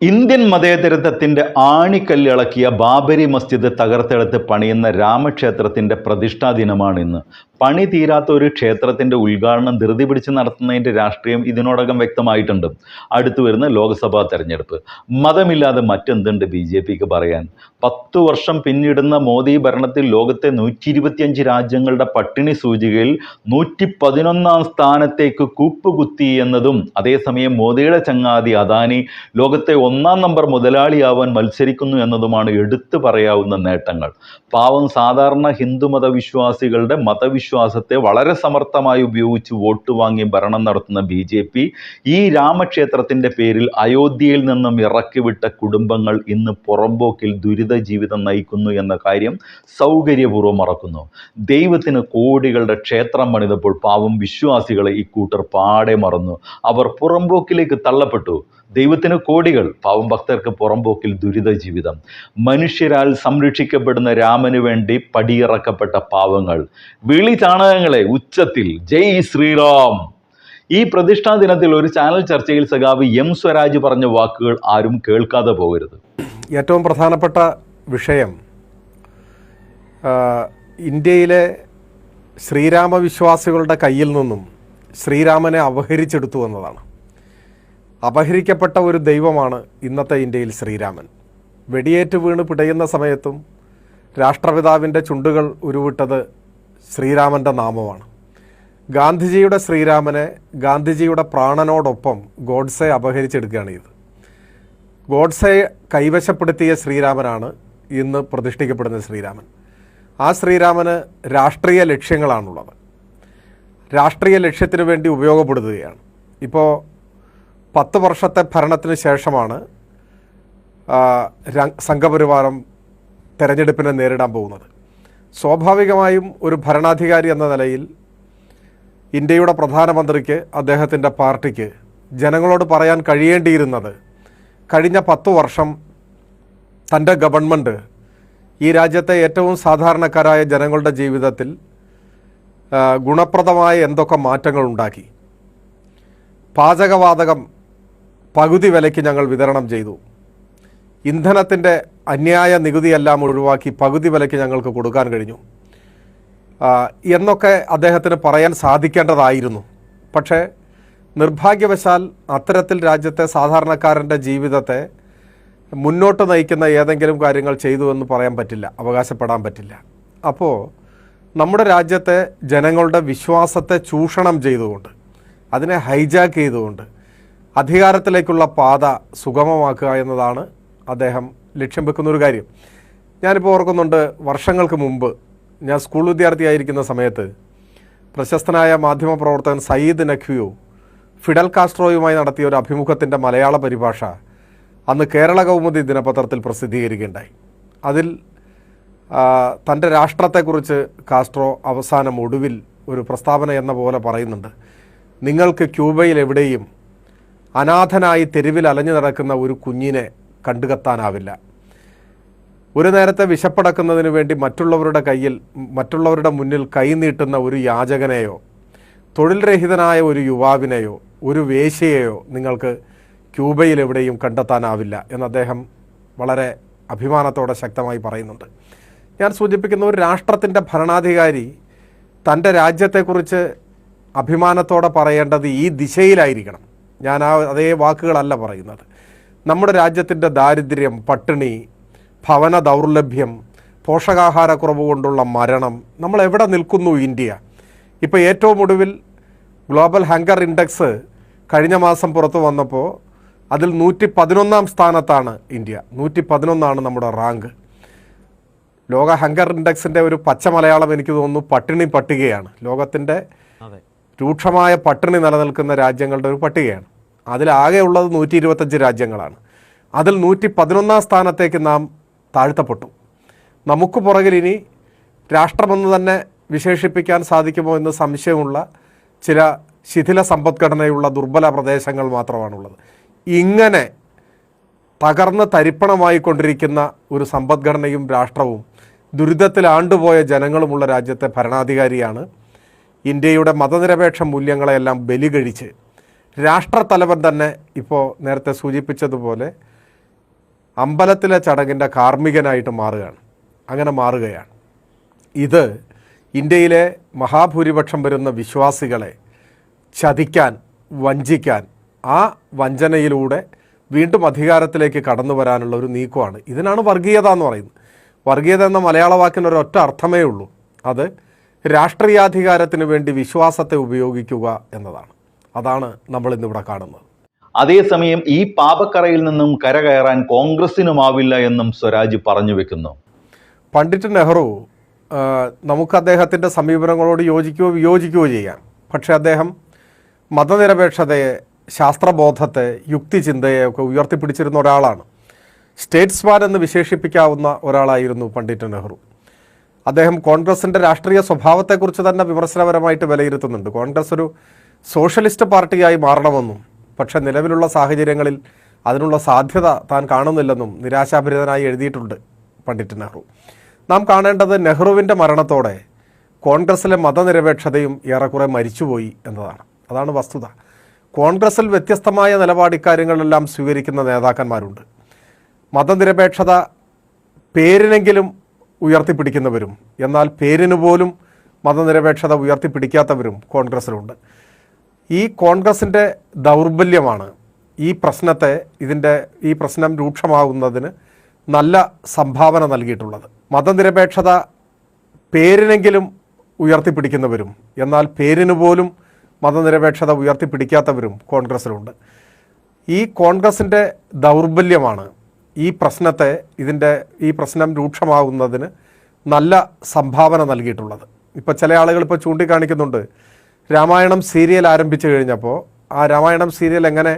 Indian മതേതരത്വത്തിന്റെ ആണിക്കല്ലിളക്കിയ Babri Masjid തകർത്തെടുത്ത് പണിയുന്ന രാമക്ഷേത്രത്തിന്റെ പ്രതിഷ്ഠാ ദിനമാണ് ഇന്ന്. പണി തീരാത്ത ഒരു ക്ഷേത്രത്തിന്റെ ഉദ്ഘാടനം ധൃതി പിടിച്ച് നടത്തുന്നതിന്റെ രാഷ്ട്രീയം ഇതിനോടകം വ്യക്തമായിട്ടുണ്ട്. അടുത്തു വരുന്ന ലോക്സഭാ തെരഞ്ഞെടുപ്പ്. മതമില്ലാതെ മറ്റെന്തുണ്ട് ബി ജെ പിക്ക് പറയാൻ? പത്തു വർഷം പിന്നിടുന്ന മോദി ഭരണത്തിൽ ലോകത്തെ നൂറ്റി ഇരുപത്തിയഞ്ച് രാജ്യങ്ങളുടെ പട്ടിണി സൂചികയിൽ നൂറ്റി പതിനൊന്നാം സ്ഥാനത്തേക്ക് കൂപ്പുകുത്തി എന്നതും അതേസമയം മോദിയുടെ ചങ്ങാതി അദാനി ലോകത്തെ ഒന്നാം നമ്പർ മുതലാളിയാവാൻ മത്സരിക്കുന്നു എന്നതുമാണ് എടുത്തു പറയാവുന്ന നേട്ടങ്ങൾ. പാവം സാധാരണ ഹിന്ദു മതവിശ്വാസികളുടെ മതവിശ്വാസത്തെ വളരെ സമർത്ഥമായി ഉപയോഗിച്ച് വോട്ട് വാങ്ങി ഭരണം നടത്തുന്ന ബി ജെ പി ഈ രാമക്ഷേത്രത്തിന്റെ പേരിൽ അയോധ്യയിൽ നിന്നും ഇറക്കിവിട്ട കുടുംബങ്ങൾ ഇന്ന് പുറമ്പോക്കിൽ ദുരിത ജീവിതം നയിക്കുന്നു എന്ന കാര്യം സൗകര്യപൂർവം മറക്കുന്നു. ദൈവത്തിന് കോടികളുടെ ക്ഷേത്രം പണിതപ്പോൾ പാവം വിശ്വാസികളെ ഈ കൂട്ടർ പാടെ മറന്നു. അവർ പുറമ്പോക്കിലേക്ക് തള്ളപ്പെട്ടു. ദൈവത്തിന് കോടികൾ പാവം ഭക്തർക്ക് പുറംപോക്കിൽ ദുരിത ജീവിതം. മനുഷ്യരാൽ സംരക്ഷിക്കപ്പെടുന്ന രാമന് വേണ്ടി പടിയിറക്കപ്പെട്ട പാവങ്ങൾ. വിളി ചാണകങ്ങളെ ഉച്ചത്തിൽ. ജയ് ശ്രീറാം. ഈ പ്രതിഷ്ഠാ ദിനത്തിൽ ഒരു ചാനൽ ചർച്ചയിൽ സഖാവ് എം സ്വരാജ് പറഞ്ഞ വാക്കുകൾ ആരും കേൾക്കാതെ പോകരുത്. ഏറ്റവും പ്രധാനപ്പെട്ട വിഷയം ഇന്ത്യയിലെ ശ്രീരാമവിശ്വാസികളുടെ കയ്യിൽ നിന്നും ശ്രീരാമനെ അപഹരിച്ചെടുത്തു എന്നതാണ്. അപഹരിക്കപ്പെട്ട ഒരു ദൈവമാണ് ഇന്നത്തെ ഇന്ത്യയിൽ ശ്രീരാമൻ. വെടിയേറ്റ് വീണ് പിടയുന്ന സമയത്തും രാഷ്ട്രപിതാവിന്റെ ചുണ്ടുകൾ ഉരുവിട്ടത് ശ്രീരാമന്റെ നാമമാണ്. ഗാന്ധിജിയുടെ ശ്രീരാമനെ ഗാന്ധിജിയുടെ പ്രാണനോടൊപ്പം ഗോഡ്സെ അപഹരിച്ചെടുക്കുകയാണ് ഇത് ഗോഡ്സെ കൈവശപ്പെടുത്തിയ ശ്രീരാമനാണ് ഇന്ന് പ്രതിഷ്ഠിക്കപ്പെടുന്ന ശ്രീരാമൻ. ആ ശ്രീരാമന് രാഷ്ട്രീയ ലക്ഷ്യങ്ങളാണുള്ളത്. രാഷ്ട്രീയ ലക്ഷ്യത്തിനു വേണ്ടി ഉപയോഗപ്പെടുത്തുകയാണ്. ഇപ്പോൾ പത്ത് വർഷത്തെ ഭരണത്തിന് ശേഷമാണ് സംഘപരിവാരം തെരഞ്ഞെടുപ്പിനെ നേരിടാൻ പോകുന്നത്. സ്വാഭാവികമായും ഒരു ഭരണാധികാരി എന്ന നിലയിൽ ഇന്ത്യയുടെ പ്രധാനമന്ത്രിക്ക് അദ്ദേഹത്തിന്റെ പാർട്ടിക്ക് ജനങ്ങളോട് പറയാൻ കഴിയേണ്ടിയിരുന്നത് കഴിഞ്ഞ പത്തു വർഷം തന്റെ ഗവൺമെന്റ് ഈ രാജ്യത്തെ ഏറ്റവും സാധാരണക്കാരായ ജനങ്ങളുടെ ജീവിതത്തിൽ ഗുണപ്രദമായ എന്തൊക്കെ മാറ്റങ്ങൾ ഉണ്ടാക്കി. പാചകവാതകം പകുതി വിലയ്ക്ക് ഞങ്ങൾ വിതരണം ചെയ്തു. ഇന്ധനത്തിന്റെ അന്യായ നികുതിയെല്ലാം ഒഴിവാക്കി പകുതി വിലയ്ക്ക് ഞങ്ങൾക്ക് കൊടുക്കാൻ കഴിഞ്ഞു. എന്നൊക്കെ അദ്ദേഹത്തിന് പറയാൻ സാധിക്കേണ്ടതായിരുന്നു. പക്ഷേ നിർഭാഗ്യവശാൽ അത്തരത്തിൽ രാജ്യത്തെ സാധാരണക്കാരന്റെ ജീവിതത്തെ മുന്നോട്ട് നയിക്കുന്ന ഏതെങ്കിലും കാര്യങ്ങൾ ചെയ്തു എന്ന് പറയാൻ പറ്റില്ല അവകാശപ്പെടാൻ പറ്റില്ല. അപ്പോൾ നമ്മുടെ രാജ്യത്തെ ജനങ്ങളുടെ വിശ്വാസത്തെ ചൂഷണം ചെയ്തുകൊണ്ട് അതിനെ ഹൈജാക്ക് ചെയ്തുകൊണ്ട് അധികാരത്തിലേക്കുള്ള പാത സുഗമമാക്കുക എന്നതാണ് അദ്ദേഹം ലക്ഷ്യം വെക്കുന്ന ഒരു കാര്യം. ഞാനിപ്പോൾ ഓർക്കുന്നുണ്ട് വർഷങ്ങൾക്ക് മുമ്പ് ഞാൻ സ്കൂൾ വിദ്യാർത്ഥിയായിരിക്കുന്ന സമയത്ത് പ്രശസ്തനായ മാധ്യമപ്രവർത്തകൻ സയ്യിദ് നഖ്വിയോ ഫിഡൽ കാസ്ട്രോയുമായി നടത്തിയ ഒരു അഭിമുഖത്തിന്റെ മലയാള പരിഭാഷ അന്ന് കേരള കൗമുദി ദിനപത്രത്തിൽ പ്രസിദ്ധീകരിക്കുകയുണ്ടായി. അതിൽ തന്റെ രാഷ്ട്രത്തെക്കുറിച്ച് കാസ്ട്രോ അവസാനം ഒടുവിൽ ഒരു പ്രസ്താവന എന്ന പോലെ പറയുന്നുണ്ട്. നിങ്ങൾക്ക് ക്യൂബയിൽ എവിടെയും അനാഥനായി തെരുവിൽ അലഞ്ഞു നടക്കുന്ന ഒരു കുഞ്ഞിനെ കണ്ടുകത്താനാവില്ല. ഒരു നേരത്തെ വിശപ്പടക്കുന്നതിന് വേണ്ടി മറ്റുള്ളവരുടെ കയ്യിൽ മറ്റുള്ളവരുടെ മുന്നിൽ കൈനീട്ടുന്ന ഒരു യാചകനെയോ തൊഴിൽ രഹിതനായ ഒരു യുവാവിനെയോ ഒരു വേശ്യയെയോ നിങ്ങൾക്ക് ക്യൂബയിൽ എവിടെയും കണ്ടെത്താനാവില്ല എന്ന് അദ്ദേഹം വളരെ അഭിമാനത്തോടെ ശക്തമായി പറയുന്നുണ്ട്. ഞാൻ സൂചിപ്പിക്കുന്ന ഒരു രാഷ്ട്രത്തിന്റെ ഭരണാധികാരി തന്റെ രാജ്യത്തെക്കുറിച്ച് അഭിമാനത്തോടെ പറയേണ്ടത് ഈ ദിശയിലായിരിക്കണം. ഞാൻ ആ അതേ വാക്കുകളല്ല പറയുന്നത്. നമ്മുടെ രാജ്യത്തിന്റെ ദാരിദ്ര്യം പട്ടിണി ഭവന ദൗർലഭ്യം പോഷകാഹാരക്കുറവ് കൊണ്ടുള്ള മരണം നമ്മൾ എവിടെ നിൽക്കുന്നു ഇന്ത്യ? ഇപ്പോൾ ഏറ്റവും ഒടുവിൽ ഗ്ലോബൽ ഹങ്കർ ഇൻഡെക്സ് കഴിഞ്ഞ മാസം പുറത്തു വന്നപ്പോൾ അതിൽ നൂറ്റി പതിനൊന്നാം സ്ഥാനത്താണ് ഇന്ത്യ. നൂറ്റി പതിനൊന്നാണ് നമ്മുടെ റാങ്ക്. ലോക ഹങ്കർ ഇൻഡെക്സിന്റെ ഒരു പച്ച മലയാളം എനിക്ക് തോന്നുന്നു പട്ടിണി പട്ടികയാണ്. ലോകത്തിന്റെ രൂക്ഷമായ പട്ടിണി നിലനിൽക്കുന്ന രാജ്യങ്ങളുടെ ഒരു പട്ടികയാണ്. അതിലാകെ ഉള്ളത് നൂറ്റി ഇരുപത്തഞ്ച് രാജ്യങ്ങളാണ്. അതിൽ നൂറ്റി പതിനൊന്നാം സ്ഥാനത്തേക്ക് നാം താഴ്ത്തപ്പെട്ടു. നമുക്ക് പുറകിൽ ഇനി രാഷ്ട്രമെന്ന് തന്നെ വിശേഷിപ്പിക്കാൻ സാധിക്കുമോ എന്ന് സംശയമുള്ള ചില ശിഥില സമ്പദ്ഘടനയുള്ള ദുർബല പ്രദേശങ്ങൾ മാത്രമാണുള്ളത്. ഇങ്ങനെ തകർന്ന് തരിപ്പണമായിക്കൊണ്ടിരിക്കുന്ന ഒരു സമ്പദ്ഘടനയും രാഷ്ട്രവും ദുരിതത്തിൽ ആണ്ടുപോയ ജനങ്ങളുമുള്ള രാജ്യത്തെ ഭരണാധികാരിയാണ് ഇന്ത്യയുടെ മതനിരപേക്ഷ മൂല്യങ്ങളെയെല്ലാം ബലി കഴിച്ച് രാഷ്ട്രത്തലവൻ തന്നെ ഇപ്പോൾ നേരത്തെ സൂചിപ്പിച്ചതുപോലെ അമ്പലത്തിലെ ചടങ്ങിന്റെ കാർമ്മികനായിട്ട് മാറുകയാണ്. അങ്ങനെ മാറുകയാണ്. ഇത് ഇന്ത്യയിലെ മഹാഭൂരിപക്ഷം വരുന്ന വിശ്വാസികളെ ചതിക്കാൻ വഞ്ചിക്കാൻ ആ വഞ്ചനയിലൂടെ വീണ്ടും അധികാരത്തിലേക്ക് കടന്നു വരാനുള്ള ഒരു നീക്കമാണ്. ഇതിനാണ് വർഗീയത എന്ന് പറയുന്നത്. വർഗീയത എന്ന മലയാള വാക്കിന് ഒരൊറ്റ അർത്ഥമേ ഉള്ളൂ. അത് രാഷ്ട്രീയാധികാരത്തിന് വേണ്ടി വിശ്വാസത്തെ ഉപയോഗിക്കുക എന്നതാണ്. അതാണ് നമ്മൾ ഇന്നിവിടെ കാണുന്നത്. അതേസമയം ഈ പാപക്കറയിൽ നിന്നും കരകയറാൻ കോൺഗ്രസിനുമാവില്ല എന്നും സ്വരാജ് പറഞ്ഞു വെക്കുന്നു. പണ്ഡിറ്റ് നെഹ്റു നമുക്ക് അദ്ദേഹത്തിന്റെ സമീപനങ്ങളോട് യോജിക്കുകയോ വിയോജിക്കുകയോ ചെയ്യാം പക്ഷേ അദ്ദേഹം മതനിരപേക്ഷതയെ ശാസ്ത്രബോധത്തെ യുക്തിചിന്തയെ ഒക്കെ ഉയർത്തിപ്പിടിച്ചിരുന്ന ഒരാളാണ്. സ്റ്റേറ്റ്സ്മാൻ എന്ന് വിശേഷിപ്പിക്കാവുന്ന ഒരാളായിരുന്നു പണ്ഡിറ്റ് നെഹ്റു. അദ്ദേഹം കോൺഗ്രസിന്റെ രാഷ്ട്രീയ സ്വഭാവത്തെക്കുറിച്ച് തന്നെ വിമർശനപരമായിട്ട് വിലയിരുത്തുന്നുണ്ട്. കോൺഗ്രസ് ഒരു സോഷ്യലിസ്റ്റ് പാർട്ടിയായി മാറണമെന്നും പക്ഷേ നിലവിലുള്ള സാഹചര്യങ്ങളിൽ അതിനുള്ള സാധ്യത താൻ കാണുന്നില്ലെന്നും നിരാശാഭരിതനായി എഴുതിയിട്ടുണ്ട് പണ്ഡിറ്റ് നെഹ്റു. നാം കാണേണ്ടത് നെഹ്റുവിന്റെ മരണത്തോടെ കോൺഗ്രസിലെ മതനിരപേക്ഷതയും ഏറെക്കുറെ മരിച്ചുപോയി എന്നതാണ്. അതാണ് വസ്തുത. കോൺഗ്രസിൽ വ്യത്യസ്തമായ നിലപാട് ഇക്കാര്യങ്ങളിലെല്ലാം സ്വീകരിക്കുന്ന നേതാക്കന്മാരുണ്ട്. മതനിരപേക്ഷത പേരിനെങ്കിലും ഉയർത്തിപ്പിടിക്കുന്നവരും എന്നാൽ പേരിന് പോലും മതനിരപേക്ഷത ഉയർത്തിപ്പിടിക്കാത്തവരും കോൺഗ്രസ്സിലുണ്ട് ഈ കോൺഗ്രസിന്റെ ദൗർബല്യമാണ് ഈ പ്രശ്നത്തെ ഇതിന്റെ ഈ പ്രശ്നം രൂക്ഷമാകുന്നതിന് നല്ല സംഭാവന നൽകിയിട്ടുള്ളത്. മതനിരപേക്ഷത പേരിനെങ്കിലും ഉയർത്തിപ്പിടിക്കുന്നവരും എന്നാൽ പേരിന് പോലും മതനിരപേക്ഷത ഉയർത്തിപ്പിടിക്കാത്തവരും കോൺഗ്രസ്സിലുണ്ട് ഈ കോൺഗ്രസിന്റെ ദൗർബല്യമാണ് ഈ പ്രശ്നത്തെ ഇതിന്റെ ഈ പ്രശ്നം രൂക്ഷമാകുന്നതിന് നല്ല സംഭാവന നൽകിയിട്ടുള്ളത്. ഇപ്പോൾ ചില ആളുകൾ ഇപ്പോൾ ചൂണ്ടിക്കാണിക്കുന്നുണ്ട്. രാമായണം സീരിയൽ ആരംഭിച്ചു കഴിഞ്ഞപ്പോൾ ആ രാമായണം സീരിയൽ എങ്ങനെ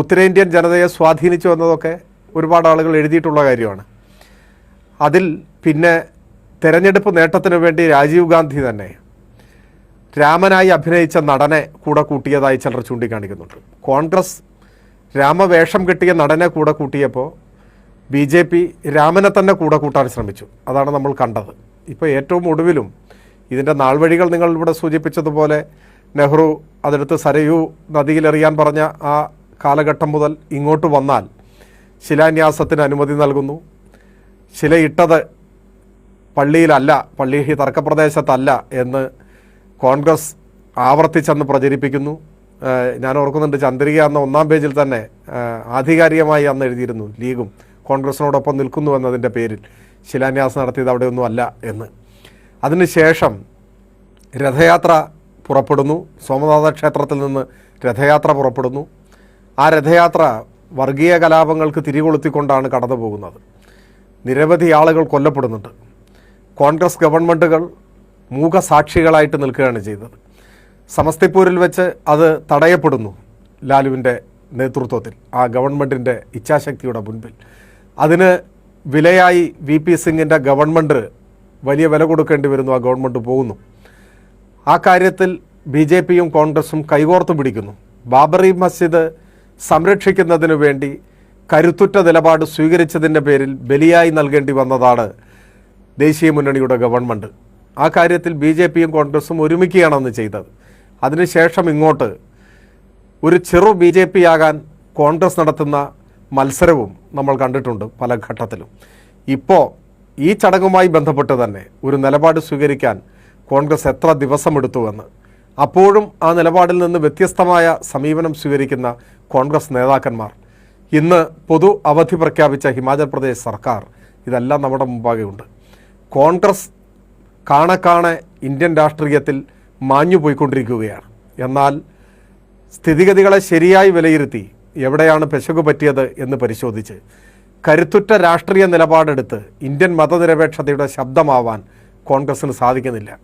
ഉത്തരേന്ത്യൻ ജനതയെ സ്വാധീനിച്ചു എന്നതൊക്കെ ഒരുപാട് ആളുകൾ എഴുതിയിട്ടുള്ള കാര്യമാണ്. അതിൽ പിന്നെ തെരഞ്ഞെടുപ്പ് നേട്ടത്തിന് വേണ്ടി രാജീവ് ഗാന്ധി തന്നെ രാമനായി അഭിനയിച്ച നടനെ കൂടെ കൂട്ടിയതായി ചിലർ ചൂണ്ടിക്കാണിക്കുന്നുണ്ട്. കോൺഗ്രസ് രാമവേഷം കിട്ടിയ നടനെ കൂടെ കൂട്ടിയപ്പോൾ ബി ജെ പി രാമനെ തന്നെ കൂടെ കൂട്ടാൻ ശ്രമിച്ചു. അതാണ് നമ്മൾ കണ്ടത്. ഇപ്പോൾ ഏറ്റവും ഒടുവിലും ഇതിന്റെ നാൾവഴികൾ നിങ്ങൾ ഇവിടെ സൂചിപ്പിച്ചതുപോലെ നെഹ്റു അതെടുത്ത് സരയൂ നദിയിലെറിയാൻ പറഞ്ഞ ആ കാലഘട്ടം മുതൽ ഇങ്ങോട്ട് വന്നാൽ ശിലാന്യാസത്തിന് അനുമതി നൽകുന്നു. ശിലയിട്ടത് പള്ളിയിലല്ല പള്ളി തർക്കപ്രദേശത്തല്ല എന്ന് കോൺഗ്രസ് ആവർത്തിച്ചെന്ന് പ്രചരിപ്പിക്കുന്നു. ഞാൻ ഓർക്കുന്നുണ്ട് ചന്ദ്രിക എന്ന ഒന്നാം പേജിൽ തന്നെ ആധികാരികമായി അന്ന് എഴുതിയിരുന്നു ലീഗും. കോൺഗ്രസിനോടൊപ്പം നിൽക്കുന്നു എന്നതിന്റെ പേരിൽ ശിലാന്യാസം നടത്തിയത് അവിടെയൊന്നും അല്ല എന്ന്. അതിനുശേഷം രഥയാത്ര പുറപ്പെടുന്നു. സോമനാഥ ക്ഷേത്രത്തിൽ നിന്ന് രഥയാത്ര പുറപ്പെടുന്നു. ആ രഥയാത്ര വർഗീയ കലാപങ്ങൾക്ക് തിരികൊളുത്തിക്കൊണ്ടാണ് കടന്നു പോകുന്നത്. നിരവധി ആളുകൾ കൊല്ലപ്പെടുന്നുണ്ട്. കോൺഗ്രസ് ഗവൺമെന്റുകൾ മൂകസാക്ഷികളായിട്ട് നിൽക്കുകയാണ് ചെയ്തത്. സമസ്തിപ്പൂരിൽ വെച്ച് അത് തടയപ്പെടുന്നു ലാലുവിന്റെ നേതൃത്വത്തിൽ ആ ഗവൺമെന്റിന്റെ ഇച്ഛാശക്തിയുടെ മുൻപിൽ. അതിന് വിലയായി വി പി സിംഗിന്റെ ഗവൺമെന്റ് വലിയ വില കൊടുക്കേണ്ടി വരുന്നു ആ ഗവൺമെന്റ് പോകുന്നു. ആ കാര്യത്തിൽ ബി ജെ പിയും കോൺഗ്രസും കൈകോർത്ത് പിടിക്കുന്നു. ബാബറി മസ്ജിദ് സംരക്ഷിക്കുന്നതിനു വേണ്ടി കരുത്തുറ്റ നിലപാട് സ്വീകരിച്ചതിന്റെ പേരിൽ ബലിയായി നൽകേണ്ടി വന്നതാണ് ദേശീയ മുന്നണിയുടെ ഗവൺമെന്റ് ആ കാര്യത്തിൽ ബി ജെ പിയും കോൺഗ്രസും ഒരുമിക്കുകയാണ് അന്ന് ചെയ്തത്. അതിനുശേഷം ഇങ്ങോട്ട് ഒരു ചെറു ബി ജെ പി ആകാൻ കോൺഗ്രസ് നടത്തുന്ന മത്സരവും നമ്മൾ കണ്ടിട്ടുണ്ട് പല ഘട്ടത്തിലും. ഇപ്പോൾ ഈ ചടങ്ങുമായി ബന്ധപ്പെട്ട് തന്നെ ഒരു നിലപാട് സ്വീകരിക്കാൻ കോൺഗ്രസ് എത്ര ദിവസമെടുത്തുവെന്ന് അപ്പോഴും ആ നിലപാടിൽ നിന്ന് വ്യത്യസ്തമായ സമീപനം സ്വീകരിക്കുന്ന കോൺഗ്രസ് നേതാക്കന്മാർ ഇന്ന് പൊതു അവധി പ്രഖ്യാപിച്ച ഹിമാചൽ പ്രദേശ് സർക്കാർ ഇതെല്ലാം നമ്മുടെ മുമ്പാകെ ഉണ്ട്. കോൺഗ്രസ് കാണെ കാണെ ഇന്ത്യൻ രാഷ്ട്രീയത്തിൽ മാഞ്ഞു പോയിക്കൊണ്ടിരിക്കുകയാണ് എന്നാൽ സ്ഥിതിഗതികളെ ശരിയായി വിലയിരുത്തി എവിടെയാണ് പെശകു പറ്റിയത് എന്ന് പരിശോധിച്ച് കരുത്തുറ്റ രാഷ്ട്രീയ നിലപാടെടുത്ത് ഇന്ത്യൻ മതനിരപേക്ഷതയുടെ ശബ്ദമാവാൻ കോൺഗ്രസ്സിന് സാധിക്കുന്നില്ല.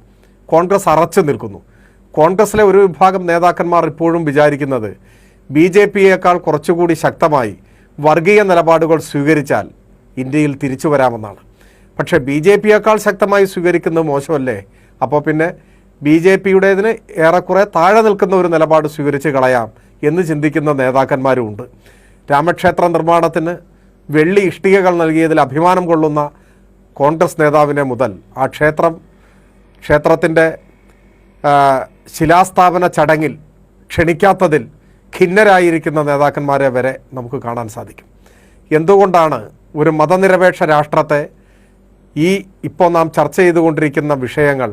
കോൺഗ്രസ് അറച്ചു നിൽക്കുന്നു. കോൺഗ്രസ്സിലെ ഒരു വിഭാഗം നേതാക്കന്മാർ ഇപ്പോഴും വിചാരിക്കുന്നത് ബി ജെ പിയേക്കാൾ കുറച്ചുകൂടി ശക്തമായി വർഗീയ നിലപാടുകൾ സ്വീകരിച്ചാൽ ഇന്ത്യയിൽ തിരിച്ചു വരാമെന്നാണ്. പക്ഷേ ബി ജെ പിയേക്കാൾ ശക്തമായി സ്വീകരിക്കുന്നത് മോശമല്ലേ? അപ്പോൾ പിന്നെ ബി ജെ പിയുടേതിന് ഏറെക്കുറെ താഴെ നിൽക്കുന്ന ഒരു നിലപാട് സ്വീകരിച്ച് കളയാം. എന്ന് ചിന്തിക്കുന്ന നേതാക്കന്മാരുമുണ്ട്. രാമക്ഷേത്ര നിർമ്മാണത്തിന് വെള്ളി ഇഷ്ടികകൾ നൽകിയതിൽ അഭിമാനം കൊള്ളുന്ന കോൺഗ്രസ് നേതാവിനെ മുതൽ ആ ക്ഷേത്രം ക്ഷേത്രത്തിന്റെ ശിലാസ്ഥാപന ചടങ്ങിൽ ക്ഷണിക്കാത്തതിൽ ഖിന്നരായിരിക്കുന്ന നേതാക്കന്മാരെ വരെ നമുക്ക് കാണാൻ സാധിക്കും. എന്തുകൊണ്ടാണ് ഒരു മതനിരപേക്ഷ രാഷ്ട്രത്തെ ഈ ഇപ്പോൾ നാം ചർച്ച ചെയ്തുകൊണ്ടിരിക്കുന്ന വിഷയങ്ങൾ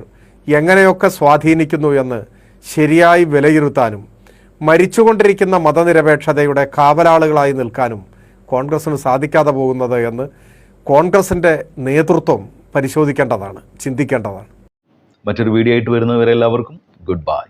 എങ്ങനെയൊക്കെ സ്വാധീനിക്കുന്നു എന്ന് ശരിയായി വിലയിരുത്താനും മരിച്ചുകൊണ്ടിരിക്കുന്ന മതനിരപേക്ഷതയുടെ കാവലാളുകളായി നിൽക്കാനും കോൺഗ്രസ്സിന് സാധിക്കാതെ പോകുന്നത് എന്ന് കോൺഗ്രസിന്റെ നേതൃത്വം പരിശോധിക്കേണ്ടതാണ് ചിന്തിക്കേണ്ടതാണ്. മറ്റൊരു വീഡിയോ ആയിട്ട് വരുന്നവരെല്ലാവർക്കും ഗുഡ് ബൈ.